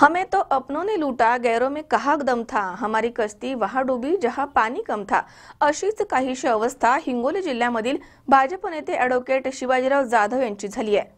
हमें तो अपनों ने लूटा गैरों में कहा दम था। हमारी कश्ती वहां डुबी जहां पाणी कम था। अशीच काहीशी अवस्था हिंगोली जिल्ह्यामधील भाजप नेते अॅडव्होकेट शिवाजीराव जाधव यांची झाली आहे.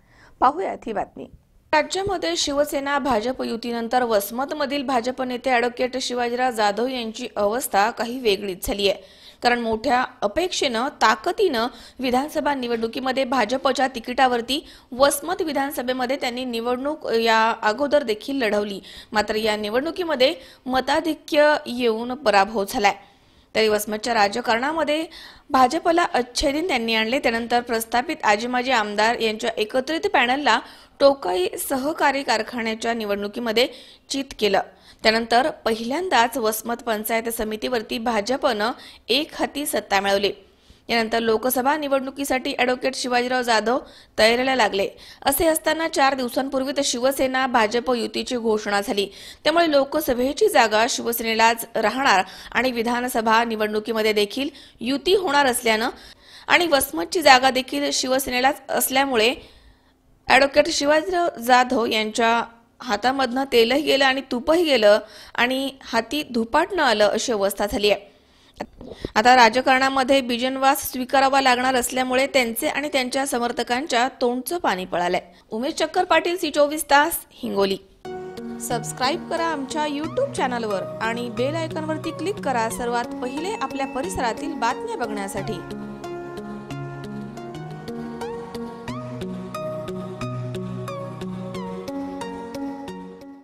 पाहूयात ही बातमी. राज्यामध्ये शिवसेना भाजप युतीनंतर वसमतमधील भाजप नेते अॅडव्होकेट शिवाजीराव जाधव यांची अवस्था काही वेगळीच झाली आहे. कारण मोठ्या अपेक्षेनं ताकदीनं विधानसभा निवडणुकीमध्ये भाजपच्या तिकिटावरती वसमत विधानसभेमध्ये त्यांनी निवडणूक या अगोदर देखील लढवली. मात्र या निवडणुकीमध्ये मताधिक्य येऊन पराभव झालाय. तरी वसमतच्या राजकारणामध्ये भाजपला अच्छेदिन त्यांनी आणले. त्यानंतर प्रस्थापित आजी माजी आमदार यांच्या एकत्रित पॅनलला टोकाई सहकारी कारखान्याच्या निवडणुकीमध्ये चित केलं. त्यानंतर पहिल्यांदाच वसमत पंचायत समितीवरती भाजपनं एक हाती सत्ता मिळवली. यानंतर लोकसभा निवडणुकीसाठी अॅडव्होकेट शिवाजीराव जाधव तयारीला लागले. असे असताना चार दिवसांपूर्वी तर शिवसेना भाजप युतीची घोषणा झाली. त्यामुळे लोकसभेची जागा शिवसेनेलाच राहणार आणि विधानसभा निवडणुकीमध्ये देखील युती होणार असल्यानं आणि वसमतची जागा देखील शिवसेनेलाच असल्यामुळे ॲडव्होकेट शिवाजीराव जाधव यांच्या हातामधनं तेलही गेलं आणि तूपही गेलं आणि हाती धुपाट न आलं अशी अवस्था झाली आहे. आता राजकारणामध्ये बिजनवास स्वीकारावा लागणार असल्यामुळे त्यांचे आणि त्यांच्या समर्थकांच्या तोंडचं पाणी पळालंय. उमेश चक्कर पाटील सी चोवीस तास हिंगोली. सबस्क्राईब करा आमच्या यूट्यूब चॅनलवर आणि बेल आयकॉनवरती क्लिक करा सर्वात पहिले आपल्या परिसरातील बातम्या बघण्यासाठी.